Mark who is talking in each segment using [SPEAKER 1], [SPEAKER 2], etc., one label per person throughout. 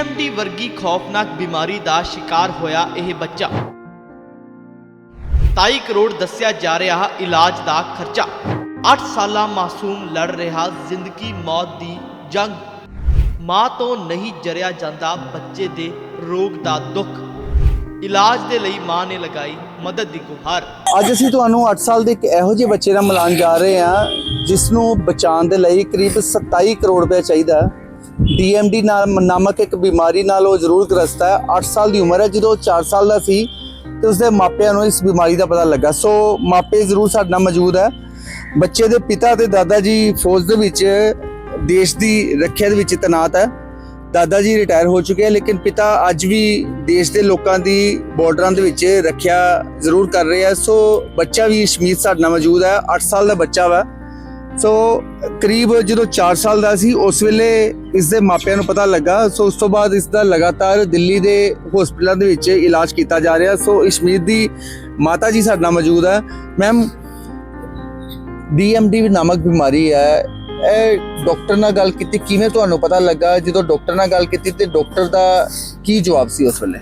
[SPEAKER 1] ਡੀਐਮਡੀ ਵਰਗੀ ਖੌਫਨਾਕ ਬਿਮਾਰੀ ਦਾ ਸ਼ਿਕਾਰ ਹੋਇਆ ਇਹ ਬੱਚਾ। 27 ਕਰੋੜ ਦੱਸਿਆ ਜਾ ਰਿਹਾ ਇਲਾਜ ਦਾ ਖਰਚਾ। 8 ਸਾਲਾ ਮਾਸੂਮ ਲੜ ਰਿਹਾ ਜ਼ਿੰਦਗੀ ਮੌਤ ਦੀ ਜੰਗ। ਮਾਂ ਤੋਂ ਨਹੀਂ ਜਰਿਆ ਜਾਂਦਾ ਬੱਚੇ ਦੇ ਰੋਗ ਦਾ ਦੁੱਖ। ਇਲਾਜ ਦੇ ਲਈ ਮਾਂ ਨੇ ਲਗਾਈ ਮਦਦ ਦੀ ਗੁਹਾਰ।
[SPEAKER 2] ਅੱਜ ਅਸੀਂ ਤੁਹਾਨੂੰ 8 ਸਾਲ ਦੇ ਇੱਕ ਇਹੋ ਜਿਹੇ ਬੱਚੇ ਦਾ ਮਿਲਾਨ ਜਾ ਰਹੇ ਹਾਂ ਜਿਸ ਨੂੰ ਬਚਾਉਣ ਦੇ ਲਈ ਕਰੀਬ 27 ਕਰੋੜ ਰੁਪਏ ਚਾਹੀਦਾ। ਡੀਐਮਡੀ ਨਾਲ ਨਾਮਕ ਇੱਕ ਬਿਮਾਰੀ ਨਾਲ ਉਹ ਜ਼ਰੂਰ ਗ੍ਰਸਤ ਹੈ। 8 ਸਾਲ ਦੀ ਉਮਰ ਹੈ। ਜਦੋਂ 4 ਸਾਲ ਦਾ ਸੀ, ਤੇ ਉਸਦੇ ਮਾਪਿਆਂ ਨੂੰ ਇਸ ਬਿਮਾਰੀ ਦਾ ਪਤਾ ਲੱਗਾ। ਸੋ ਮਾਪੇ ਜ਼ਰੂਰ ਸਾਡੇ ਨਾਲ ਮੌਜੂਦ ਹੈ। ਬੱਚੇ ਦੇ ਪਿਤਾ ਤੇ ਦਾਦਾ ਜੀ ਫੌਜ ਦੇ ਵਿੱਚ, ਦੇਸ਼ ਦੀ ਰੱਖਿਆ ਦੇ ਵਿੱਚ ਤੈਨਾਤ ਹੈ। ਦਾਦਾ ਜੀ ਰਿਟਾਇਰ ਹੋ ਚੁੱਕੇ ਹੈ, ਲੇਕਿਨ ਪਿਤਾ ਅੱਜ ਵੀ ਦੇਸ਼ ਦੇ ਲੋਕਾਂ ਦੀ ਬਾਰਡਰਾਂ ਦੇ ਵਿੱਚ ਰੱਖਿਆ ਜ਼ਰੂਰ ਕਰ ਰਹੇ ਆ ਸੋ ਬੱਚਾ ਵੀ ਸ਼ਮੀਤ ਸਾਡੇ ਨਾਲ ਮੌਜੂਦ ਹੈ। 8 ਸਾਲ ਦਾ ਬੱਚਾ ਵਾ। ਸੋ ਕਰੀਬ ਜਦੋਂ 4 ਸਾਲ ਦਾ ਸੀ, ਉਸ ਵੇਲੇ ਇਸ ਦੇ ਮਾਪਿਆਂ ਨੂੰ ਪਤਾ ਲੱਗਾ। ਸੋ ਉਸ ਤੋਂ ਬਾਅਦ ਇਸ ਦਾ ਲਗਾਤਾਰ ਦਿੱਲੀ ਦੇ ਹਸਪਤਾਲਾਂ ਦੇ ਵਿੱਚ ਇਲਾਜ ਕੀਤਾ ਜਾ ਰਿਹਾ। ਸੋ ਇਸ਼ਮੀਤ ਦੀ ਮਾਤਾ ਜੀ ਸਾਡੇ ਨਾਲ ਮੌਜੂਦ ਹੈ। ਮੈਮ ਡੀਐਮਡੀ ਨਾਮਕ ਬਿਮਾਰੀ ਹੈ। ਇਹ ਡਾਕਟਰ ਨਾਲ ਗੱਲ ਕੀਤੀ ਕਿਵੇਂ ਤੁਹਾਨੂੰ ਪਤਾ ਲੱਗਾ? ਜਦੋਂ ਡਾਕਟਰ ਨਾਲ ਗੱਲ ਕੀਤੀ ਤੇ ਡਾਕਟਰ ਦਾ ਕੀ ਜਵਾਬ ਸੀ ਉਸ ਵੇਲੇ?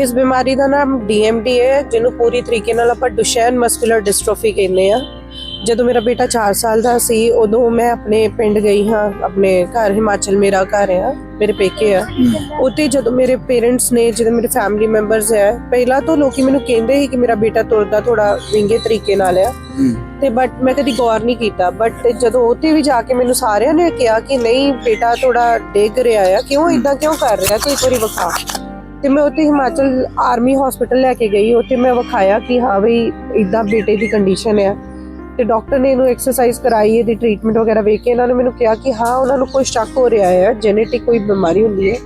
[SPEAKER 3] ਇਸ ਬਿਮਾਰੀ ਦਾ ਨਾਮ DMD ਹੈ, ਜਿਹਨੂੰ ਪੂਰੀ ਤਰੀਕੇ ਨਾਲ ਆਪਾਂ ਡੁਸ਼ੈਨ ਮਸਕੂਲਰ ਡਿਸਟ੍ਰੋਫੀ ਕਹਿੰਦੇ ਆ ਜਦੋਂ ਮੇਰਾ ਬੇਟਾ 4 ਸਾਲ ਦਾ ਸੀ ਉਦੋਂ ਮੈਂ ਆਪਣੇ ਪਿੰਡ ਗਈ ਹਾਂ ਆਪਣੇ ਘਰ ਹਿਮਾਚਲ ਮੇਰਾ ਘਰ ਆ ਮੇਰੇ ਪੇਕੇ ਆ। ਉੱਥੇ ਜਦੋਂ ਮੇਰੇ ਪੇਰੈਂਟਸ ਨੇ ਜਦੋਂ ਮੇਰੇ ਫੈਮਿਲੀ ਮੈਂਬਰਸ ਹੈ ਪਹਿਲਾਂ ਤੋਂ ਲੋਕੀ ਮੈਨੂੰ ਕਹਿੰਦੇ ਸੀ ਕਿ ਮੇਰਾ ਬੇਟਾ ਤੁਰਦਾ ਥੋੜਾ ਵਿੰਗੇ ਤਰੀਕੇ ਨਾਲ ਆ। ਤੇ ਬਟ ਮੈਂ ਕਦੀ ਗੌਰ ਨਹੀਂ ਕੀਤਾ। ਬਟ ਜਦੋਂ ਉੱਥੇ ਵੀ ਜਾ ਕੇ ਮੈਨੂੰ ਸਾਰਿਆਂ ਨੇ ਕਿਹਾ ਕਿ ਨਹੀਂ ਬੇਟਾ ਥੋੜਾ ਡਿੱਗ ਰਿਹਾ ਆ ਕਿਉਂ ਇਦਾਂ ਕਿਉਂ ਕਰ ਰਿਹਾ ਤੂੰ ਇੱਕ ਵਾਰੀ ਵਿਖਾ। ਤੇ ਮੈਂ ਉੱਥੇ ਹਿਮਾਚਲ ਆਰਮੀ ਹਸਪੀਟਲ ਲੈ ਕੇ ਗਈ। ਉੱਥੇ ਮੈਂ ਵਿਖਾਇਆ ਕਿ ਹਾਂ ਬਈ ਇਦਾਂ ਬੇਟੇ ਦੀ ਕੰਡੀਸ਼ਨ ਹੈ ਤੇ ਡਾਕਟਰ ਨੇ ਇਹਨੂੰ ਐਕਸਰਸਾਈਜ਼ ਕਰਾਈ, ਇਹਦੀ ਟ੍ਰੀਟਮੈਂਟ ਵਗੈਰਾ ਵੇਖ ਕੇ ਇਹਨਾਂ ਨੇ ਮੈਨੂੰ ਕਿਹਾ ਕਿ ਹਾਂ, ਉਹਨਾਂ ਨੂੰ ਕੋਈ ਸ਼ੱਕ ਹੋ ਰਿਹਾ ਹੈ ਜੈਨੇਟਿਕ ਕੋਈ ਬਿਮਾਰੀ ਹੁੰਦੀ ਹੈ।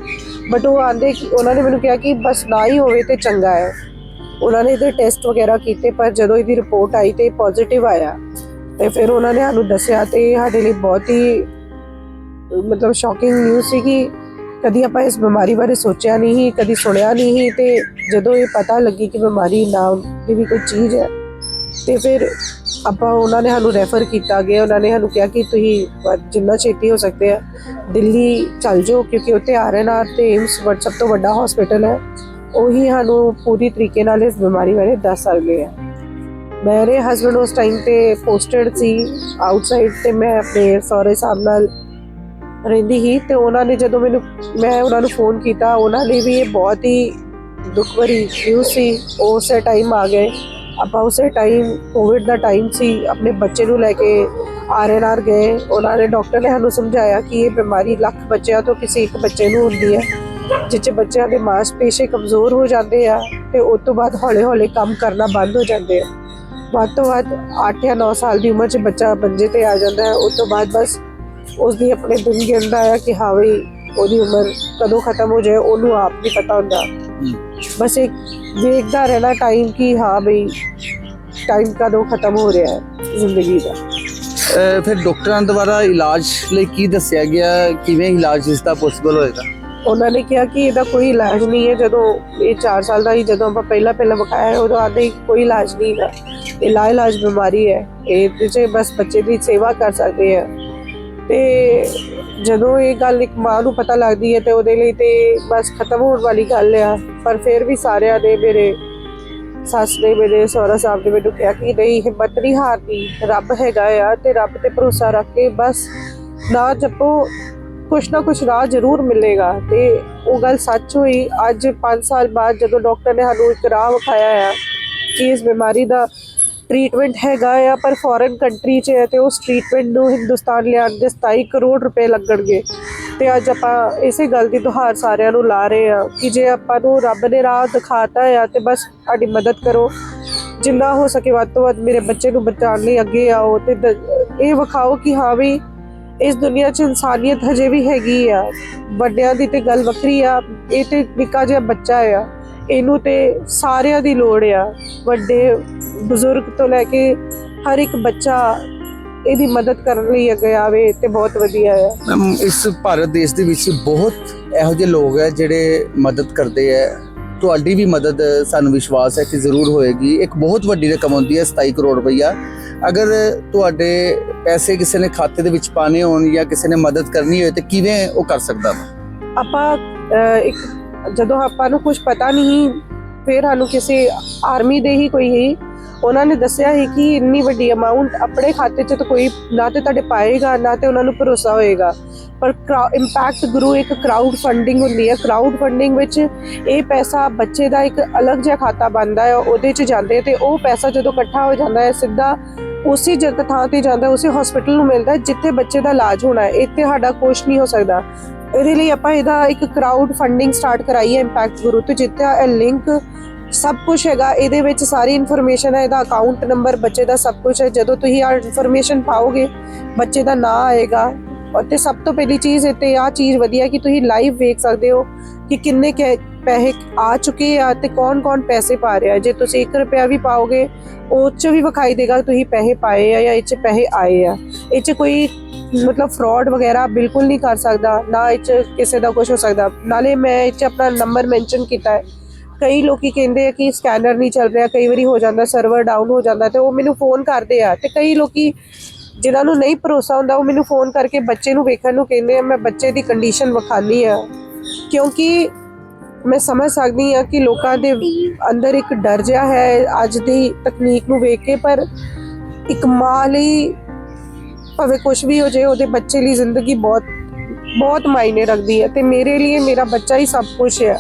[SPEAKER 3] ਬਟ ਉਹ ਆਂਦੇ ਕਿ ਉਹਨਾਂ ਨੇ ਮੈਨੂੰ ਕਿਹਾ ਕਿ ਬਸ ਨਾ ਹੀ ਹੋਵੇ ਤੇ ਚੰਗਾ ਹੈ। ਉਹਨਾਂ ਨੇ ਇਹਦੇ ਟੈਸਟ ਵਗੈਰਾ ਕੀਤੇ, ਪਰ ਜਦੋਂ ਇਹਦੀ ਰਿਪੋਰਟ ਆਈ ਤੇ ਪੋਜ਼ਿਟਿਵ ਆਇਆ। ਤੇ ਫਿਰ ਉਹਨਾਂ ਨੇ ਸਾਨੂੰ ਦੱਸਿਆ ਤੇ ਸਾਡੇ ਲਈ ਬਹੁਤ ਹੀ, ਮਤਲਬ ਸ਼ੌਕਿੰਗ ਨਿਊਜ਼ ਸੀ ਕਿ ਕਦੀ ਆਪਾਂ ਇਸ ਬਿਮਾਰੀ ਬਾਰੇ ਸੋਚਿਆ ਨਹੀਂ ਸੀ ਕਦੀ ਸੁਣਿਆ ਨਹੀਂ ਸੀ ਤੇ ਜਦੋਂ ਇਹ ਪਤਾ ਲੱਗੀ ਕਿ ਬਿਮਾਰੀ ਨਾਮ ਦੀ ਵੀ ਕੋਈ ਚੀਜ਼ ਹੈ ਤੇ ਫਿਰ ਆਪਾਂ ਉਹਨਾਂ ਨੇ ਸਾਨੂੰ ਰੈਫਰ ਕੀਤਾ ਗਿਆ, ਉਹਨਾਂ ਨੇ ਸਾਨੂੰ ਕਿਹਾ ਕਿ ਤੁਸੀਂ ਜਿੰਨਾ ਛੇਤੀ ਹੋ ਸਕਦੇ ਆ, ਦਿੱਲੀ ਚੱਲ ਜਾਓ ਕਿਉਂਕਿ ਉੱਥੇ ਆਰਐਨਆਰ ਤੇ ਏਮਸ ਵੱਡ ਸਭ ਤੋਂ ਵੱਡਾ ਹਸਪੀਟਲ ਹੈ। ਉਹੀ ਸਾਨੂੰ ਪੂਰੀ ਤਰੀਕੇ ਨਾਲ ਇਸ ਬਿਮਾਰੀ ਬਾਰੇ ਦੱਸ ਸਕਦੇ ਆ। ਮੇਰੇ ਹਸਬੰਡ ਉਸ ਟਾਈਮ ਤੇ ਪੋਸਟਡ ਸੀ ਆਊਟਸਾਈਡ ਤੇ ਮੈਂ ਆਪਣੇ ਸਹੁਰੇ ਸਾਹਿਬ ਨਾਲ ਰਹਿੰਦੀ ਹੀ ਤੇ ਉਹਨਾਂ ਨੇ ਜਦੋਂ ਮੈਨੂੰ, ਮੈਂ ਉਹਨਾਂ ਨੂੰ ਫੋਨ ਕੀਤਾ, ਉਹਨਾਂ ਲਈ ਵੀ ਇਹ ਬਹੁਤ ਹੀ ਦੁੱਖ ਭਰੀ ਨਿਊਜ਼ ਸੀ। ਉਹ ਉਸੇ ਟਾਈਮ ਆ ਗਏ। ਆਪਾਂ ਉਸੇ ਟਾਈਮ ਕੋਵਿਡ ਦਾ ਟਾਈਮ ਸੀ, ਆਪਣੇ ਬੱਚੇ ਨੂੰ ਲੈ ਕੇ ਆਰਐਨਆਰ ਗਏ, ਉਹਨਾਂ ਨੇ ਡਾਕਟਰ ਨੇ ਸਾਨੂੰ ਸਮਝਾਇਆ ਕਿ ਇਹ ਬਿਮਾਰੀ ਲੱਖ ਬੱਚਿਆਂ ਤੋਂ ਕਿਸੇ ਇੱਕ ਬੱਚੇ ਨੂੰ ਹੁੰਦੀ ਹੈ, ਜਿਸ ਬੱਚਿਆਂ ਦੇ ਮਾਸਪੇਸ਼ੀ ਕਮਜ਼ੋਰ ਹੋ ਜਾਂਦੇ ਆ ਤੇ ਉਸ ਤੋਂ ਬਾਅਦ ਹੌਲੇ-ਹੌਲੇ ਕੰਮ ਕਰਨਾ ਬੰਦ ਹੋ ਜਾਂਦੇ ਆ। ਵੱਧ ਤੋਂ ਵੱਧ 8 ਜਾਂ 9 ਸਾਲ ਦੀ ਉਮਰ 'ਚ ਬੱਚਾ ਬੰਜੇ ਤੇ ਆ ਜਾਂਦਾ ਹੈ, ਉਸ ਤੋਂ ਬਾਅਦ ਬਸ ਉਸ ਦੀ ਆਪਣੇ ਦਿਨ ਗਿਣਦਾ ਆ ਕਿ ਹਾਂ ਵੀ ਉਹਦੀ ਉਮਰ ਕਦੋਂ ਖਤਮ ਹੋ ਜਾਏ, ਉਹਨੂੰ ਆਪ ਨਹੀਂ ਪਤਾ ਹੁੰਦਾ। ਬਸ ਇੱਕ ਵੇਖਦਾ ਰਹਿਣਾ ਟਾਈਮ ਕਿ ਹਾਂ ਬਈ ਟਾਈਮ ਕਦੋਂ ਖਤਮ ਹੋ ਰਿਹਾ ਹੈ ਜ਼ਿੰਦਗੀ ਦਾ।
[SPEAKER 2] ਫਿਰ ਡਾਕਟਰਾਂ ਦੁਆਰਾ ਇਲਾਜ ਲਈ ਕੀ ਦੱਸਿਆ ਗਿਆ? ਕਿਵੇਂ ਇਲਾਜ ਇਸ ਦਾ ਪੋਸੀਬਲ ਹੋਏਗਾ?
[SPEAKER 3] ਉਹਨਾਂ ਨੇ ਕਿਹਾ ਕਿ ਇਹਦਾ ਕੋਈ ਇਲਾਜ ਨਹੀਂ ਹੈ ਜਦੋਂ ਇਹ 4 ਸਾਲ ਦਾ ਹੀ ਜਦੋਂ ਆਪਾਂ ਪਹਿਲਾਂ ਪਹਿਲਾਂ ਵਿਖਾਇਆ ਉਦੋਂ ਆਦੇ ਕੋਈ ਇਲਾਜ ਨਹੀਂ ਹੈ ਇਹ ਲਾ ਇਲਾਜ ਬਿਮਾਰੀ ਹੈ। ਇਹ ਤੇ ਬਸ ਬੱਚੇ ਦੀ ਸੇਵਾ ਕਰ ਸਕਦੇ ਆ। ਤੇ ਜਦੋਂ ਇਹ ਗੱਲ ਇੱਕ ਮਾਂ ਨੂੰ ਪਤਾ ਲੱਗਦੀ ਹੈ ਤੇ ਉਹਦੇ ਲਈ ਤੇ ਬਸ ਖਤਮ ਹੋਣ ਵਾਲੀ ਗੱਲ ਆ, ਪਰ ਫਿਰ ਵੀ ਸਾਰਿਆਂ ਨੇ ਮੇਰੇ ਸੱਸ ਨੇ ਮੇਰੇ ਸਹੁਰਾ ਸਾਹਿਬ ਨੇ ਮੈਨੂੰ ਕਿਹਾ ਕਿ ਨਹੀਂ, ਹਿੰਮਤ ਨਹੀਂ ਹਾਰਦੀ ਰੱਬ ਹੈਗਾ ਆ ਤੇ ਰੱਬ ਤੇ ਭਰੋਸਾ ਰੱਖ ਕੇ ਬਸ ਨਾ ਜਪੋ, ਕੁਛ ਨਾ ਕੁਛ ਰਾਹ ਜ਼ਰੂਰ ਮਿਲੇਗਾ। ਤੇ ਉਹ ਗੱਲ ਸੱਚ ਹੋਈ, ਅੱਜ 5 ਸਾਲ ਬਾਅਦ ਜਦੋਂ ਡਾਕਟਰ ਨੇ ਸਾਨੂੰ ਇੱਕ ਰਾਹ ਵਿਖਾਇਆ ਆ ਕਿ ਇਸ ਬਿਮਾਰੀ ਦਾ ਟ੍ਰੀਟਮੈਂਟ ਹੈਗਾ ਆ, ਪਰ ਫੋਰਨ ਕੰਟਰੀ 'ਚ ਹੈ ਤੇ ਉਸ ਟ੍ਰੀਟਮੈਂਟ ਨੂੰ ਹਿੰਦੁਸਤਾਨ ਲਿਆਉਣ ਦੇ 27 ਕਰੋੜ ਰੁਪਏ ਲੱਗਣਗੇ। ਤੇ ਅੱਜ ਆਪਾਂ ਇਸੇ ਗੱਲ ਦੀ ਦੁਹਾਰ ਸਾਰਿਆਂ ਨੂੰ ਲਾ ਰਹੇ ਆ ਕਿ ਜੇ ਆਪਾਂ ਨੂੰ ਰੱਬ ਨੇ ਰਾਹ ਦਿਖਾਤਾ ਆ ਤੇ ਬਸ ਸਾਡੀ ਮਦਦ ਕਰੋ। ਜਿੰਨਾ ਹੋ ਸਕੇ ਵੱਧ ਤੋਂ ਵੱਧ ਮੇਰੇ ਬੱਚੇ ਨੂੰ ਬਚਾਉਣ ਲਈ ਅੱਗੇ ਆਓ ਤੇ ਦ- ਇਹ ਵਿਖਾਓ ਕਿ ਹਾਂ ਵੀ ਇਸ ਦੁਨੀਆ 'ਚ ਇਨਸਾਨੀਅਤ ਹਜੇ ਵੀ ਹੈਗੀ ਆ। ਵੱਡਿਆਂ ਦੀ ਤੇ ਗੱਲ ਵੱਖਰੀ ਆ, ਇਹ ਤੇ ਨਿੱਕਾ ਜਿਹਾ ਬੱਚਾ ਆ। ਇਹਨੂੰ ਤੇ ਸਾਰਿਆਂ ਦੀ ਲੋੜ ਆ। ਵੱਡੇ ਬਜ਼ੁਰਗ ਤੋਂ ਲੈ ਕੇ ਹਰ ਇੱਕ ਬੱਚਾ ਇਹਦੀ ਮਦਦ ਕਰਨ ਲਈ ਅੱਗੇ ਆਵੇ ਤੇ ਬਹੁਤ ਵਧੀਆ ਆ।
[SPEAKER 2] ਮੈਮ ਇਸ ਭਾਰਤ ਦੇਸ਼ ਦੇ ਵਿੱਚ ਬਹੁਤ ਇਹੋ ਜਿਹੇ ਲੋਕ ਹੈ ਜਿਹੜੇ ਮਦਦ ਕਰਦੇ ਹੈ ਤੁਹਾਡੀ ਵੀ ਮਦਦ ਸਾਨੂੰ ਵਿਸ਼ਵਾਸ ਹੈ ਕਿ ਜ਼ਰੂਰ ਹੋਏਗੀ। ਇੱਕ ਬਹੁਤ ਵੱਡੀ ਰਕਮ ਹੁੰਦੀ ਹੈ 27 ਕਰੋੜ ਰੁਪਈਆ। ਅਗਰ ਤੁਹਾਡੇ ਪੈਸੇ ਕਿਸੇ ਨੇ ਖਾਤੇ ਦੇ ਵਿੱਚ ਪਾਣੇ ਹੋਣ ਜਾਂ ਕਿਸੇ ਨੇ ਮਦਦ ਕਰਨੀ ਹੋਏ ਤੇ ਕਿਵੇਂ ਉਹ ਕਰ ਸਕਦਾ ਵਾ?
[SPEAKER 3] ਆਪਾਂ ਇੱਕ ਜਦੋਂ ਆਪਾਂ ਨੂੰ ਕੁਝ ਪਤਾ ਨਹੀਂ, ਫਿਰ ਸਾਨੂੰ ਕਿਸੇ ਆਰਮੀ ਦੇ ਹੀ ਕੋਈ ਹੀ ਉਹਨਾਂ ਨੇ ਦੱਸਿਆ ਸੀ ਕਿ ਇੰਨੀ ਵੱਡੀ ਅਮਾਉਂਟ ਆਪਣੇ ਖਾਤੇ 'ਚ ਤਾਂ ਕੋਈ ਨਾ ਤੇ ਤੁਹਾਡੇ ਪਾਏਗਾ, ਨਾ ਤੇ ਉਹਨਾਂ ਨੂੰ ਭਰੋਸਾ ਹੋਏਗਾ। ਪਰ ਇੰਪੈਕਟ ਗੁਰੂ ਇੱਕ ਕਰਾਊਡ ਫੰਡਿੰਗ ਹੁੰਦੀ ਹੈ। ਕਰਾਊਡ ਫੰਡਿੰਗ ਵਿੱਚ ਇਹ ਪੈਸਾ ਬੱਚੇ ਦਾ ਇੱਕ ਅਲੱਗ ਜਿਹਾ ਖਾਤਾ ਬਣਦਾ ਹੈ, ਉਹਦੇ 'ਚ ਜਾਂਦੇ ਤੇ ਉਹ ਪੈਸਾ ਜਦੋਂ ਇਕੱਠਾ ਹੋ ਜਾਂਦਾ ਹੈ, ਸਿੱਧਾ ਉਸੇ ਜਗ੍ਹਾ ਥਾਂ ਤੇ ਜਾਂਦਾ, ਉਸੇ ਹਸਪੀਟਲ ਨੂੰ ਮਿਲਦਾ ਜਿੱਥੇ ਬੱਚੇ ਦਾ ਇਲਾਜ ਹੋਣਾ ਹੈ। ਇੱਥੇ ਸਾਡਾ ਕੁਛ ਨਹੀਂ ਹੋ ਸਕਦਾ। ਇਹਦੇ ਲਈ ਆਪਾਂ ਇਹਦਾ ਇੱਕ ਕਰਾਊਡ ਫੰਡਿੰਗ ਸਟਾਰਟ ਕਰਾਈ ਹੈ ਇੰਪੈਕਟ ਗੁਰੂ ਤੇ, ਜਿੱਥੇ ਇਹ ਲਿੰਕ ਸਭ ਕੁਝ ਹੈਗਾ। ਇਹਦੇ ਵਿੱਚ ਸਾਰੀ ਇਨਫੋਰਮੇਸ਼ਨ ਹੈ, ਇਹਦਾ ਅਕਾਊਂਟ ਨੰਬਰ ਬੱਚੇ ਦਾ ਸਭ ਕੁਝ ਹੈ। ਜਦੋਂ ਤੁਸੀਂ ਆ ਇਨਫੋਰਮੇਸ਼ਨ ਪਾਓਗੇ, ਬੱਚੇ ਦਾ ਨਾਂ ਆਏਗਾ। ਅਤੇ ਸਭ ਤੋਂ ਪਹਿਲੀ ਚੀਜ਼ ਇੱਥੇ ਆ ਚੀਜ਼ ਵਧੀਆ ਕਿ ਤੁਸੀਂ ਲਾਈਵ ਵੇਖ ਸਕਦੇ ਹੋ ਕਿ ਕਿੰਨੇ ਕੁ ਪੈਸੇ ਆ ਚੁੱਕੇ ਆ ਤੇ ਕੌਣ-ਕੌਣ ਪੈਸੇ ਪਾ ਰਿਹਾ। ਜੇ ਤੁਸੀਂ 1 ਰੁਪਿਆ ਵੀ ਪਾਓਗੇ, ਉਹ 'ਚ ਵੀ ਵਿਖਾਈ ਦੇਗਾ ਤੁਸੀਂ ਪੈਸੇ ਪਾਏ ਆ ਜਾਂ ਇਹ 'ਚ ਪੈਸੇ ਆਏ ਆ। ਇਹ 'ਚ ਕੋਈ ਮਤਲਬ ਫਰਾਡ ਵਗੈਰਾ ਬਿਲਕੁਲ ਨਹੀਂ ਕਰ ਸਕਦਾ, ਨਾ ਇਹ 'ਚ ਕਿਸੇ ਦਾ ਕੁਝ ਹੋ ਸਕਦਾ। ਨਾਲੇ ਮੈਂ ਇਹ 'ਚ ਆਪਣਾ ਨੰਬਰ ਮੈਂਸ਼ਨ ਕੀਤਾ ਹੈ। ਕਈ ਲੋਕੀ ਕਹਿੰਦੇ ਆ ਕਿ ਸਕੈਨਰ ਨਹੀਂ ਚੱਲ ਰਿਹਾ, ਕਈ ਵਾਰੀ ਹੋ ਜਾਂਦਾ ਸਰਵਰ ਡਾਊਨ ਹੋ ਜਾਂਦਾ ਤੇ ਉਹ ਮੈਨੂੰ ਫੋਨ ਕਰਦੇ ਆ। ਤੇ ਕਈ ਲੋਕੀ ਜਿਨ੍ਹਾਂ ਨੂੰ ਨਹੀਂ ਭਰੋਸਾ ਹੁੰਦਾ, ਉਹ ਮੈਨੂੰ ਫੋਨ ਕਰਕੇ ਬੱਚੇ ਨੂੰ ਵੇਖਣ ਨੂੰ ਕਹਿੰਦੇ ਆ, ਮੈਂ ਬੱਚੇ ਦੀ ਕੰਡੀਸ਼ਨ ਵਿਖਾਨੀ ਆ। ਕਿਉਂਕਿ ਮੈਂ ਸਮਝ ਸਕਦੀ ਆ ਕਿ ਲੋਕਾਂ ਦੇ ਅੰਦਰ ਇੱਕ ਡਰ ਜਿਹਾ ਹੈ, ਅੱਜ ਦੀ ਤਕਨੀਕ ਨੂੰ ਵੇਖ ਕੇ, ਪਰ ਇੱਕ ਮਾਂ ਲਈ ਭਾਵੇਂ ਕੁਝ ਵੀ ਹੋ ਜਾਏ, ਉਹਦੇ ਬੱਚੇ ਲਈ ਜ਼ਿੰਦਗੀ ਬਹੁਤ ਬਹੁਤ ਮਾਇਨੇ ਰੱਖਦੀ ਹੈ ਤੇ ਮੇਰੇ ਲਈ ਮੇਰਾ ਬੱਚਾ ਹੀ ਸਭ ਕੁਝ ਹੈ।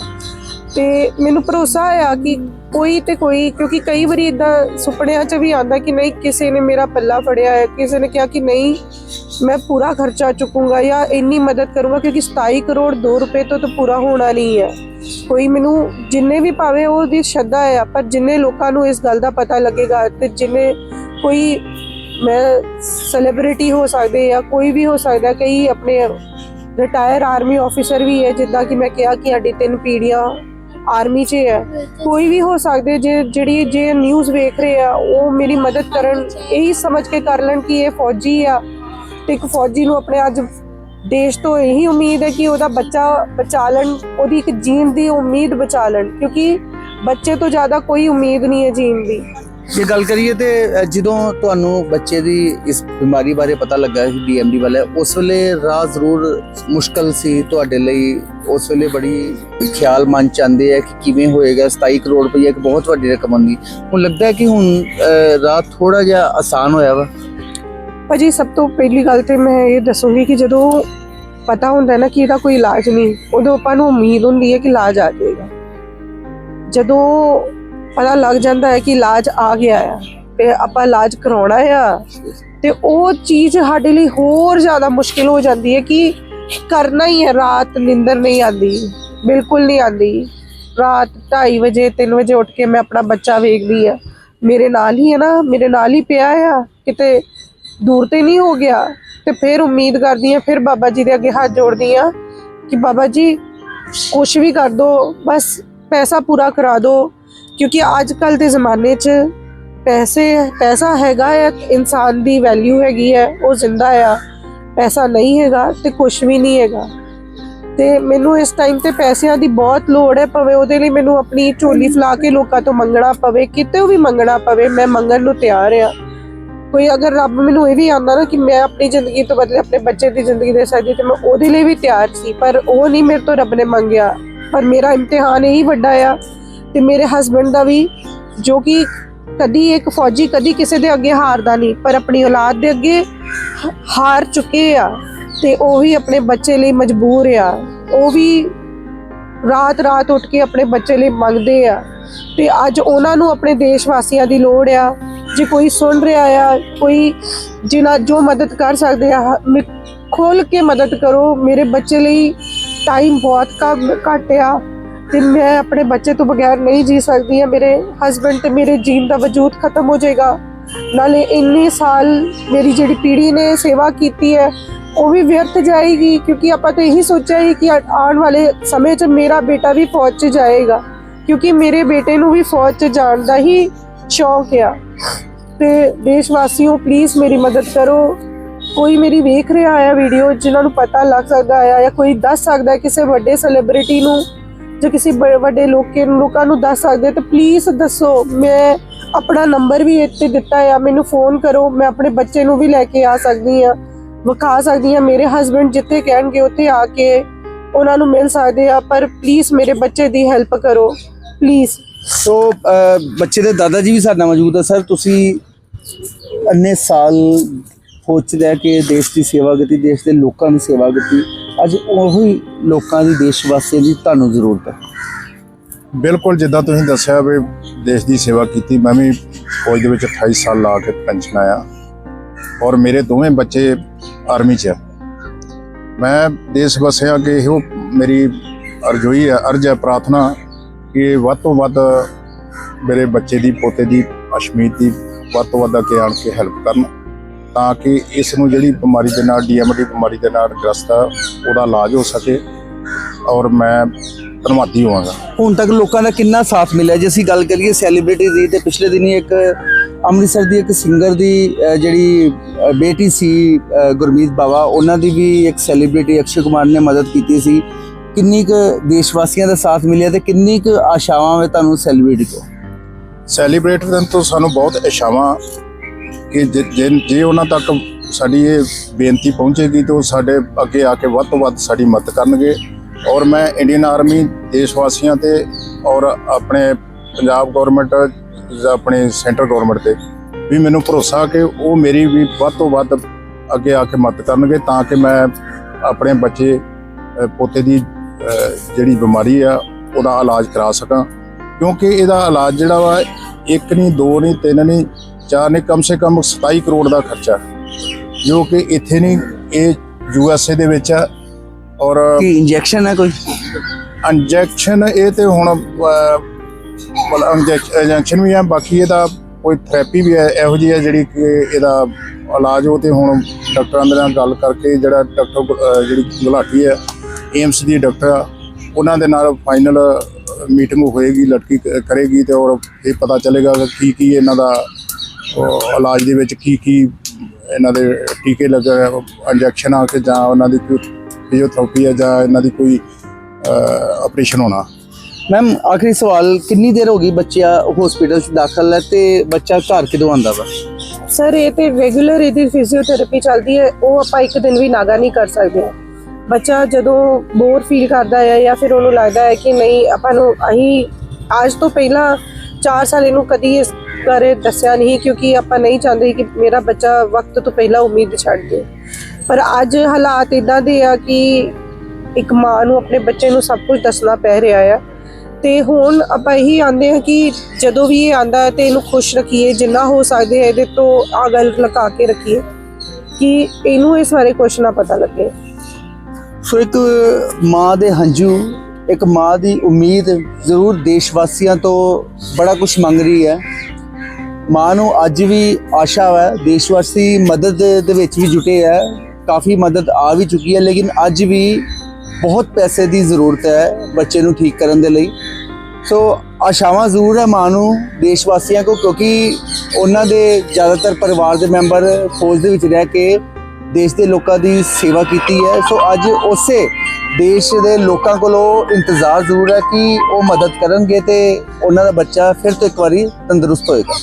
[SPEAKER 3] ਤੇ ਮੈਨੂੰ ਭਰੋਸਾ ਆ ਕਿ ਕੋਈ ਤੇ ਕੋਈ, ਕਿਉਂਕਿ ਕਈ ਵਾਰੀ ਇਦਾਂ ਸੁਪਨਿਆਂ 'ਚ ਵੀ ਆਂਦਾ ਕਿ ਨਹੀਂ, ਕਿਸੇ ਨੇ ਮੇਰਾ ਪੱਲਾ ਫੜਿਆ ਹੈ, ਕਿਸੇ ਨੇ ਕਿਹਾ ਕਿ ਨਹੀਂ, ਮੈਂ ਪੂਰਾ ਖਰਚਾ ਚੁੱਕੂੰਗਾ ਜਾਂ ਇੰਨੀ ਮਦਦ ਕਰੂੰਗਾ, ਕਿਉਂਕਿ 27 ਕਰੋੜ 2 ਰੁਪਏ ਤੋਂ ਤਾਂ ਪੂਰਾ ਹੋਣਾ ਨਹੀਂ ਹੈ। ਕੋਈ ਮੈਨੂੰ ਜਿੰਨੇ ਵੀ ਪਾਵੇ ਉਹਦੀ ਸ਼ਰਧਾ ਹੈ, ਪਰ ਜਿੰਨੇ ਲੋਕਾਂ ਨੂੰ ਇਸ ਗੱਲ ਦਾ ਪਤਾ ਲੱਗੇਗਾ ਤੇ ਜਿੰਨੇ ਕੋਈ ਮੈਂ ਸੈਲੀਬ੍ਰਿਟੀ ਹੋ ਸਕਦੇ ਜਾਂ ਕੋਈ ਵੀ ਹੋ ਸਕਦਾ, ਕਈ ਆਪਣੇ ਰਿਟਾਇਰ ਆਰਮੀ ਆਫੀਸਰ ਵੀ ਹੈ, ਜਿੱਦਾਂ ਕਿ ਮੈਂ ਕਿਹਾ ਕਿ ਸਾਡੀ ਤਿੰਨ ਪੀੜ੍ਹੀਆਂ ਆਰਮੀ 'ਚ ਹੈ ਕੋਈ ਵੀ ਹੋ ਸਕਦੇ, ਜੇ ਜਿਹੜੀ ਜੇ ਨਿਊਜ਼ ਵੇਖ ਰਹੇ ਆ, ਉਹ ਮੇਰੀ ਮਦਦ ਕਰਨ, ਇਹੀ ਸਮਝ ਕੇ ਕਰ ਲੈਣ ਕਿ ਇਹ ਫੌਜੀ ਆ ਤੇ ਇੱਕ ਫੌਜੀ ਨੂੰ ਆਪਣੇ ਅੱਜ ਦੇਸ਼ ਤੋਂ ਇਹੀ ਉਮੀਦ ਹੈ ਕਿ ਉਹਦਾ ਬੱਚਾ ਬਚਾ ਲੈਣ, ਉਹਦੀ ਇੱਕ ਜੀਣ ਦੀ ਉਮੀਦ ਬਚਾ ਲੈਣ, ਕਿਉਂਕਿ ਬੱਚੇ ਤੋਂ ਜ਼ਿਆਦਾ ਕੋਈ ਉਮੀਦ ਨਹੀਂ ਹੈ ਜੀਣ ਦੀ।
[SPEAKER 2] ਜੇ ਗੱਲ ਕਰੀਏ ਤੇ ਜਦੋਂ ਤੁਹਾਨੂੰ ਬੱਚੇ ਦੀ ਇਸ ਬਿਮਾਰੀ ਬਾਰੇ ਪਤਾ ਲੱਗਾ ਸੀ ਡੀਐਮਡੀ ਵਾਲਾ, ਉਸ ਵੇਲੇ ਰਾਹ ਜ਼ਰੂਰ ਮੁਸ਼ਕਲ ਸੀ ਤੁਹਾਡੇ ਲਈ। ਉਸ ਵੇਲੇ ਬੜੀ ਖਿਆਲ ਮਨ ਚ ਆਉਂਦੇ ਆ ਕਿ ਕਿਵੇਂ ਹੋਏਗਾ 27 ਕਰੋੜ ਰੁਪਏ ਇੱਕ ਬਹੁਤ ਵੱਡੀ ਰਕਮ ਹੁੰਦੀ। ਹੁਣ ਲੱਗਦਾ ਕਿ ਹੁਣ ਰਾਹ ਥੋੜਾ ਜਿਹਾ ਆਸਾਨ ਹੋਇਆ ਵਾ।
[SPEAKER 3] ਭਾਜੀ, ਸਭ ਤੋਂ ਪਹਿਲੀ ਗੱਲ ਤੇ ਮੈਂ ਇਹ ਦੱਸੂੰਗੀ ਕਿ ਜਦੋਂ ਪਤਾ ਹੁੰਦਾ ਨਾ ਕਿ ਇਹਦਾ ਕੋਈ ਇਲਾਜ ਨਹੀਂ, ਉਦੋਂ ਆਪਾਂ ਨੂੰ ਉਮੀਦ ਹੁੰਦੀ ਹੈ ਕਿ ਇਲਾਜ ਆ ਜਾਏਗਾ। ਜਦੋਂ ਪਤਾ ਲੱਗ ਜਾਂਦਾ ਹੈ ਕਿ ਇਲਾਜ ਆ ਗਿਆ ਆ ਤੇ ਆਪਾਂ ਇਲਾਜ ਕਰਾਉਣਾ ਆ। ਤੇ ਉਹ ਚੀਜ਼ ਸਾਡੇ ਲਈ ਹੋਰ ਜ਼ਿਆਦਾ ਮੁਸ਼ਕਿਲ ਹੋ ਜਾਂਦੀ ਹੈ ਕਿ ਕਰਨਾ ਹੀ ਹੈ। ਰਾਤ ਨਿੰਦਰ ਨਹੀਂ ਆਉਂਦੀ, ਬਿਲਕੁਲ ਨਹੀਂ ਆਉਂਦੀ। ਰਾਤ 2:30 ਵਜੇ 3 ਵਜੇ ਉੱਠ ਕੇ ਮੈਂ ਆਪਣਾ ਬੱਚਾ ਵੇਖਦੀ ਆ ਮੇਰੇ ਨਾਲ ਹੀ ਹੈ ਨਾ, ਮੇਰੇ ਨਾਲ ਹੀ ਪਿਆ ਆ। ਕਿਤੇ ਦੂਰ ਤੇ ਨਹੀਂ ਹੋ ਗਿਆ। ਤੇ ਫਿਰ ਉਮੀਦ ਕਰਦੀ ਆ ਫਿਰ ਬਾਬਾ ਜੀ ਦੇ ਅੱਗੇ ਹੱਥ ਜੋੜਦੀ ਆ ਕਿ ਬਾਬਾ ਜੀ, ਕੁਛ ਵੀ ਕਰ ਦੋ, ਬਸ ਪੈਸਾ ਪੂਰਾ ਕਰਾ ਦੋ। ਕਿਉਂਕਿ ਅੱਜ ਕੱਲ ਦੇ ਜ਼ਮਾਨੇ 'ਚ ਪੈਸੇ ਪੈਸਾ ਹੈਗਾ ਹੈ ਇਨਸਾਨ ਦੀ ਵੈਲਿਊ ਹੈਗੀ ਹੈ ਉਹ ਜ਼ਿੰਦਾ ਆ ਪੈਸਾ ਨਹੀਂ ਹੈਗਾ ਤੇ ਕੁਛ ਵੀ ਨਹੀਂ ਹੈਗਾ ਤੇ ਮੈਨੂੰ ਇਸ ਟਾਈਮ ਤੇ ਪੈਸਿਆਂ ਦੀ ਬਹੁਤ ਲੋੜ ਹੈ ਭਾਵੇਂ ਉਹਦੇ ਲਈ ਮੈਨੂੰ ਆਪਣੀ ਝੋਲੀ ਫਲਾ ਕੇ ਲੋਕਾਂ ਤੋਂ ਮੰਗਣਾ ਪਵੇ ਕਿਤੇ ਵੀ ਮੰਗਣਾ ਪਵੇ ਮੈਂ ਮੰਗਣ ਨੂੰ ਤਿਆਰ ਆ ਕੋਈ ਅਗਰ ਰੱਬ ਮੈਨੂੰ ਇਹ ਵੀ ਆਂਦਾ ਨਾ ਕਿ ਮੈਂ ਆਪਣੀ ਜ਼ਿੰਦਗੀ ਤੋਂ ਬਦਲੇ ਆਪਣੇ ਬੱਚੇ ਦੀ ਜ਼ਿੰਦਗੀ ਦੇ ਸਕਦੀ ਤੇ ਮੈਂ ਉਹਦੇ ਲਈ ਵੀ ਤਿਆਰ ਸੀ ਪਰ ਉਹ ਨਹੀਂ ਮੇਰੇ ਤੋਂ ਰੱਬ ਨੇ ਮੰਗਿਆ ਪਰ ਮੇਰਾ ਇਮਤਿਹਾਨ ਇਹੀ ਵੱਡਾ ਆ ਤੇ ਮੇਰੇ ਹਸਬੰਡ ਦਾ ਵੀ ਜੋ ਕਿ ਕਦੀ ਇੱਕ ਫੌਜੀ ਕਦੀ ਕਿਸੇ ਦੇ ਅੱਗੇ ਹਾਰਦਾ ਨਹੀਂ, ਪਰ ਆਪਣੀ ਔਲਾਦ ਦੇ ਅੱਗੇ ਹ- ਹਾਰ ਚੁੱਕੇ ਆ ਤੇ ਉਹ ਵੀ ਆਪਣੇ ਬੱਚੇ ਲਈ ਮਜਬੂਰ ਆ। ਉਹ ਵੀ ਰਾਤ ਰਾਤ ਉੱਠ ਕੇ ਆਪਣੇ ਬੱਚੇ ਲਈ ਮੰਗਦੇ ਆ ਤੇ ਅੱਜ ਉਹਨਾਂ ਨੂੰ ਆਪਣੇ ਦੇਸ਼ ਵਾਸੀਆਂ ਦੀ ਲੋੜ ਆ। ਜੇ ਕੋਈ ਸੁਣ ਰਿਹਾ ਆ, ਕੋਈ ਜਿਨ੍ਹਾਂ ਜੋ ਮਦਦ ਕਰ ਸਕਦੇ ਆ ਮ- ਖੋਲ ਕੇ ਮਦਦ ਕਰੋ। ਮੇਰੇ ਬੱਚੇ ਲਈ ਟਾਈਮ ਬਹੁਤ ਕਮ ਘੱਟ ਆ। ਤੇ ਮੈਂ ਆਪਣੇ ਬੱਚੇ ਤੋਂ ਬਗੈਰ ਨਹੀਂ ਜੀ ਸਕਦੀ ਆ ਮੇਰੇ ਹਸਬੰਡ ਤੇ ਮੇਰੇ ਜੀਣ ਦਾ ਵਜੂਦ ਖਤਮ ਹੋ ਜਾਏਗਾ। ਨਾਲੇ ਇੰਨੇ ਸਾਲ ਮੇਰੀ ਜਿਹੜੀ ਪੀੜ੍ਹੀ ਨੇ ਸੇਵਾ ਕੀਤੀ ਹੈ, ਉਹ ਵੀ ਵਿਅਰਥ ਜਾਏਗੀ, ਕਿਉਂਕਿ ਆਪਾਂ ਤਾਂ ਇਹੀ ਸੋਚਿਆ ਸੀ ਕਿ ਆ- ਆਉਣ ਵਾਲੇ ਸਮੇਂ 'ਚ ਮੇਰਾ ਬੇਟਾ ਵੀ ਫੌਜ 'ਚ ਜਾਏਗਾ। ਕਿਉਂਕਿ ਮੇਰੇ ਬੇਟੇ ਨੂੰ ਵੀ ਫੌਜ 'ਚ ਜਾਣ ਦਾ ਹੀ ਸ਼ੌਕ ਆ। ਤੇ ਦੇਸ਼ ਵਾਸੀਓ ਪਲੀਜ਼ ਮੇਰੀ ਮਦਦ ਕਰੋ। ਕੋਈ ਮੇਰੀ ਵੇਖ ਰਿਹਾ ਆ ਵੀਡੀਓ ਜਿਨ੍ਹਾਂ ਨੂੰ ਪਤਾ ਲੱਗ ਸਕਦਾ ਆ ਜਾਂ ਕੋਈ ਦੱਸ ਸਕਦਾ ਕਿਸੇ ਵੱਡੇ ਸੈਲੀਬ੍ਰਿਟੀ ਨੂੰ ਜਾਂ ਕਿਸੇ ਵੱਡੇ ਲੋਕੇ ਲੋਕਾਂ ਨੂੰ ਦੱਸ ਸਕਦੇ ਤਾਂ ਪਲੀਜ਼ ਦੱਸੋ, ਮੈਂ ਆਪਣਾ ਨੰਬਰ ਵੀ ਇੱਥੇ ਦਿੱਤਾ ਆ, ਮੈਨੂੰ ਫੋਨ ਕਰੋ, ਮੈਂ ਆਪਣੇ ਬੱਚੇ ਨੂੰ ਵੀ ਲੈ ਕੇ ਆ ਸਕਦੀ ਆ ਵਿਖਾ ਸਕਦੀ ਆ ਮੇਰੇ ਹਸਬੰਡ ਜਿੱਥੇ ਕਹਿਣਗੇ ਉੱਥੇ ਆ ਕੇ ਉਹਨਾਂ ਨੂੰ ਮਿਲ ਸਕਦੇ ਆ, ਪਰ ਪਲੀਜ਼ ਮੇਰੇ ਬੱਚੇ ਦੀ ਹੈਲਪ ਕਰੋ ਪਲੀਜ਼
[SPEAKER 2] ਸੋ ਬੱਚੇ ਦੇ ਦਾਦਾ ਜੀ ਵੀ ਸਾਡੇ ਨਾਲ ਮੌਜੂਦ ਆ, ਸਰ, ਤੁਸੀਂ ਅੰਨੇ ਸਾਲ ਸੋਚਦੇ ਆ ਰਹਿ ਕੇ ਦੇਸ਼ ਦੀ ਸੇਵਾ ਕੀਤੀ, ਦੇਸ਼ ਦੇ ਲੋਕਾਂ ਦੀ ਸੇਵਾ ਕੀਤੀ ਅੱਜ ਉਹੀ ਲੋਕਾਂ ਦੀ ਦੇਸ਼ ਵਾਸੀਆਂ ਦੀ ਤੁਹਾਨੂੰ ਜ਼ਰੂਰਤ ਹੈ।
[SPEAKER 4] ਬਿਲਕੁਲ, ਜਿੱਦਾਂ ਤੁਸੀਂ ਦੱਸਿਆ ਵੀ ਦੇਸ਼ ਦੀ ਸੇਵਾ ਕੀਤੀ, ਮੈਂ ਵੀ ਫੌਜ ਦੇ ਵਿੱਚ 28 ਸਾਲ ਲਾ ਕੇ ਪੈਨਸ਼ਨ ਆਇਆ। ਔਰ ਮੇਰੇ ਦੋਵੇਂ ਬੱਚੇ ਆਰਮੀ 'ਚ ਆ। ਮੈਂ ਦੇਸ਼ ਵਾਸੀਆਂ ਅੱਗੇ ਇਹੋ ਮੇਰੀ ਅਰਜ਼ੋਈ ਹੈ, ਅਰਜ਼ ਹੈ, ਪ੍ਰਾਰਥਨਾ ਕਿ ਵੱਧ ਤੋਂ ਵੱਧ ਮੇਰੇ ਬੱਚੇ ਦੀ, ਪੋਤੇ ਦੀ, ਅਸ਼ਮੀਤ ਦੀ ਵੱਧ ਤੋਂ ਵੱਧ ਅੱਗੇ ਆਣ ਕੇ ਹੈਲਪ ਕਰਨ। ਤਾਂ ਕਿ ਇਸ ਨੂੰ ਜਿਹੜੀ ਬਿਮਾਰੀ ਦੇ ਨਾਲ ਡੀਐਮਡੀ ਬਿਮਾਰੀ ਦੇ ਨਾਲ ਗ੍ਰਸਤ ਆ ਉਹਦਾ ਇਲਾਜ ਹੋ ਸਕੇ ਔਰ ਮੈਂ ਧੰਨਵਾਦੀ ਹੋਵਾਂਗਾ।
[SPEAKER 2] ਹੁਣ ਤੱਕ ਲੋਕਾਂ ਦਾ ਕਿੰਨਾ ਸਾਥ ਮਿਲਿਆ? ਜੇ ਅਸੀਂ ਗੱਲ ਕਰੀਏ ਸੈਲੀਬ੍ਰਿਟੀ ਦੀ ਤੇ ਪਿਛਲੇ ਦਿਨੀ ਇੱਕ ਅੰਮ੍ਰਿਤਸਰ ਦੀ ਇੱਕ ਸਿੰਗਰ ਦੀ ਜਿਹੜੀ ਬੇਟੀ ਸੀ ਗੁਰਮੀਤ ਬਾਵਾ ਉਹਨਾਂ ਦੀ ਵੀ ਇੱਕ ਸੈਲੀਬ੍ਰਿਟੀ ਅਕਸ਼ੇ ਕੁਮਾਰ ਨੇ ਮਦਦ ਕੀਤੀ ਸੀ। ਕਿੰਨੀ ਕੁ ਦੇਸ਼ ਵਾਸੀਆਂ ਦਾ ਸਾਥ ਮਿਲਿਆ ਤੇ ਕਿੰਨੀ ਕੁ ਆਸ਼ਾਵਾਂ ਵੇ ਤੁਹਾਨੂੰ ਸੈਲੀਬ੍ਰਿਟੀ ਤੋਂ?
[SPEAKER 4] ਸੈਲੀਬ੍ਰੇਟ ਕਰਨ ਤੋਂ ਸਾਨੂੰ ਬਹੁਤ ਇਸ਼ਾਵਾਂ ਕਿ ਜੇ- ਜੇ ਜੇ ਉਹਨਾਂ ਤੱਕ ਸਾਡੀ ਇਹ ਬੇਨਤੀ ਪਹੁੰਚੇਗੀ ਤਾਂ ਉਹ ਸਾਡੇ ਅੱਗੇ ਆ ਕੇ ਵੱਧ ਤੋਂ ਵੱਧ ਸਾਡੀ ਮਦਦ ਕਰਨਗੇ। ਔਰ ਮੈਂ ਇੰਡੀਅਨ ਆਰਮੀ ਦੇਸ਼ ਵਾਸੀਆਂ ਤੇ ਔਰ ਆਪਣੇ ਪੰਜਾਬ ਗਵਰਨਮੈਂਟ ਜਾਂ ਆਪਣੇ ਸੈਂਟਰ ਗਵਰਨਮੈਂਟ ਤੇ ਵੀ ਮੈਨੂੰ ਭਰੋਸਾ ਕਿ ਉਹ ਮੇਰੀ ਵੀ ਵੱਧ ਤੋਂ ਵੱਧ ਅੱਗੇ ਆ ਕੇ ਮਦਦ ਕਰਨਗੇ ਤਾਂ ਕਿ ਮੈਂ ਆਪਣੇ ਬੱਚੇ ਅ, ਪੋਤੇ ਦੀ ਅ, ਜਿਹੜੀ ਬਿਮਾਰੀ ਆ ਉਹਦਾ ਇਲਾਜ ਕਰਾ ਸਕਾਂ। ਕਿਉਂਕਿ ਇਹਦਾ ਇਲਾਜ ਜਿਹੜਾ ਵਾ ਇੱਕ ਨਹੀਂ ਦੋ ਨਹੀਂ ਤਿੰਨ ਨਹੀਂ ਚਾਰ ਨਹੀਂ ਕਮ ਸੇ ਕਮ 27 ਕਰੋੜ ਦਾ ਖਰਚਾ ਜੋ ਕਿ ਇੱਥੇ ਨਹੀਂ ਇਹ ਯੂ ਐਸ ਏ ਦੇ ਵਿੱਚ ਆ ਔਰ
[SPEAKER 2] ਕੀ ਇੰਜੈਕਸ਼ਨ ਹੈ ਕੋਈ?
[SPEAKER 4] ਇੰਜੈਕਸ਼ਨ ਇਹ ਤੇ ਹੁਣ ਇੰਜੈਕਸ਼ਨ ਵੀ ਆ ਬਾਕੀ ਇਹਦਾ ਕੋਈ ਥੈਰੇਪੀ ਵੀ ਹੈ ਇਹੋ ਜਿਹੀ ਹੈ ਜਿਹੜੀ ਕਿ ਇਹਦਾ ਇਲਾਜ ਉਹ ਤੇ ਹੁਣ ਡਾਕਟਰਾਂ ਦੇ ਨਾਲ ਗੱਲ ਕਰਕੇ ਜਿਹੜਾ ਡਾਕਟਰ ਜਿਹੜੀ ਗੁਲਾਟੀ ਹੈ ਏਮਸ ਦੀ ਡਾਕਟਰ ਉਹਨਾਂ ਦੇ ਨਾਲ ਫਾਈਨਲ ਮੀਟਿੰਗ ਹੋਏਗੀ ਲੜਕੀ ਕਰੇਗੀ ਤੇ ਔਰ ਇਹ ਪਤਾ ਚੱਲੇਗਾ ਕਿ ਕੀ ਕੀ ਇਹਨਾਂ ਦਾ ਇਲਾਜ ਦੇ ਵਿੱਚ ਕੀ ਕੀ ਇਹਨਾਂ ਦੇ ਟੀਕੇ ਲੱਗੇ ਇੰਜੈਕਸ਼ਨ ਆ ਕੇ ਜਾਂ ਉਹਨਾਂ ਦੀ ਕੋਈ ਫਿਜ਼ੀਓਥੈਰੇਪੀ ਹੈ ਜਾਂ ਇਹਨਾਂ ਦੀ ਕੋਈ ਆਪਰੇਸ਼ਨ ਹੋਣਾ?
[SPEAKER 2] ਮੈਮ ਆਖਰੀ ਸਵਾਲ ਕਿੰਨੀ ਦੇਰ ਹੋ ਗਈ ਬੱਚਾ ਹਸਪੀਟਲ 'ਚ ਦਾਖਲ ਹੈ ਤੇ ਬੱਚਾ ਘਰ ਕਿਦੋਂ ਆਂਦਾ ਵਾ?
[SPEAKER 3] ਸਰ ਇਹ ਤੇ ਰੈਗੂਲਰ ਇਹਦੀ ਫਿਜ਼ੀਓਥੈਰੇਪੀ ਚੱਲਦੀ ਹੈ ਉਹ ਆਪਾਂ ਇੱਕ ਦਿਨ ਵੀ ਨਾਗਾ ਨਹੀਂ ਕਰ ਸਕਦੇ। ਬੱਚਾ ਜਦੋਂ ਬੋਰ ਫੀਲ ਕਰਦਾ ਹੈ ਜਾਂ ਫਿਰ ਉਹਨੂੰ ਲੱਗਦਾ ਹੈ ਕਿ ਨਹੀਂ ਆਪਾਂ ਨੂੰ ਅਸੀਂ ਅੱਜ ਤੋਂ ਪਹਿਲਾਂ 4 ਸਾਲ ਇਹਨੂੰ ਕਦੀ ਇਸ ਬਾਰੇ ਦੱਸਿਆ ਨਹੀਂ, ਕਿਉਂਕਿ ਆਪਾਂ ਨਹੀਂ ਚਾਹੁੰਦੇ ਕਿ ਮੇਰਾ ਬੱਚਾ ਵਕਤ ਤੋਂ ਪਹਿਲਾਂ ਉਮੀਦ ਛੱਡ ਦੇ। ਪਰ ਅੱਜ ਹਾਲਾਤ ਇਦਾਂ ਦੇ ਆ ਕਿ ਇੱਕ ਮਾਂ ਨੂੰ ਆਪਣੇ ਬੱਚੇ ਨੂੰ ਸਭ ਕੁਝ ਦੱਸਣਾ ਪੈ ਰਿਹਾ ਆ। ਤੇ ਹੁਣ ਆਪਾਂ ਇਹੀ ਆਂਦੇ ਹਾਂ ਕਿ ਜਦੋਂ ਵੀ ਇਹ ਆਂਦਾ ਹੈ ਤੇ ਇਹਨੂੰ ਖੁਸ਼ ਰੱਖੀਏ, ਜਿੰਨਾ ਹੋ ਸਕਦੇ ਹੈ ਇਹਦੇ ਤੋਂ ਆ ਗੱਲ ਲਗਾ ਕੇ ਰੱਖੀਏ ਕਿ ਇਹਨੂੰ ਇਸ ਬਾਰੇ ਕੁਛ ਨਾ ਪਤਾ ਲੱਗੇ।
[SPEAKER 2] ਸੋ ਇੱਕ ਮਾਂ ਦੇ ਹੰਝੂ, ਇੱਕ ਮਾਂ ਦੀ ਉਮੀਦ ਜ਼ਰੂਰ ਦੇਸ਼ ਵਾਸੀਆਂ ਤੋਂ ਬੜਾ ਕੁਝ ਮੰਗ ਰਹੀ ਹੈ। ਮਾਂ ਨੂੰ ਅੱਜ ਵੀ ਆਸ਼ਾ ਹੈ ਦੇਸ਼ ਵਾਸੀ ਮਦਦ ਦੇ ਵਿੱਚ ਵੀ ਜੁਟੇ ਹੈ, ਕਾਫੀ ਮਦਦ ਆ ਵੀ ਚੁੱਕੀ ਹੈ, ਲੇਕਿਨ ਅੱਜ ਵੀ ਬਹੁਤ ਪੈਸੇ ਦੀ ਜ਼ਰੂਰਤ ਹੈ ਬੱਚੇ ਨੂੰ ਠੀਕ ਕਰਨ ਦੇ ਲਈ। ਸੋ ਆਸ਼ਾਵਾਂ ਜ਼ਰੂਰ ਹੈ ਮਾਂ ਨੂੰ ਦੇਸ਼ ਵਾਸੀਆਂ ਕੋ, ਕਿਉਂਕਿ ਉਹਨਾਂ ਦੇ ਜ਼ਿਆਦਾਤਰ ਪਰਿਵਾਰ ਦੇ ਮੈਂਬਰ ਫੌਜ ਦੇ ਵਿੱਚ ਰਹਿ ਕੇ ਦੇਸ਼ ਦੇ ਲੋਕਾਂ ਦੀ ਸੇਵਾ ਕੀਤੀ ਹੈ। ਸੋ ਅੱਜ ਉਸੇ ਦੇਸ਼ ਦੇ ਲੋਕਾਂ ਕੋਲੋਂ ਇੰਤਜ਼ਾਰ ਜ਼ਰੂਰ ਹੈ ਕਿ ਉਹ ਮਦਦ ਕਰਨਗੇ ਤੇ ਉਹਨਾਂ ਦਾ ਬੱਚਾ ਫਿਰ ਤੋਂ ਇੱਕ ਵਾਰੀ ਤੰਦਰੁਸਤ ਹੋਏਗਾ।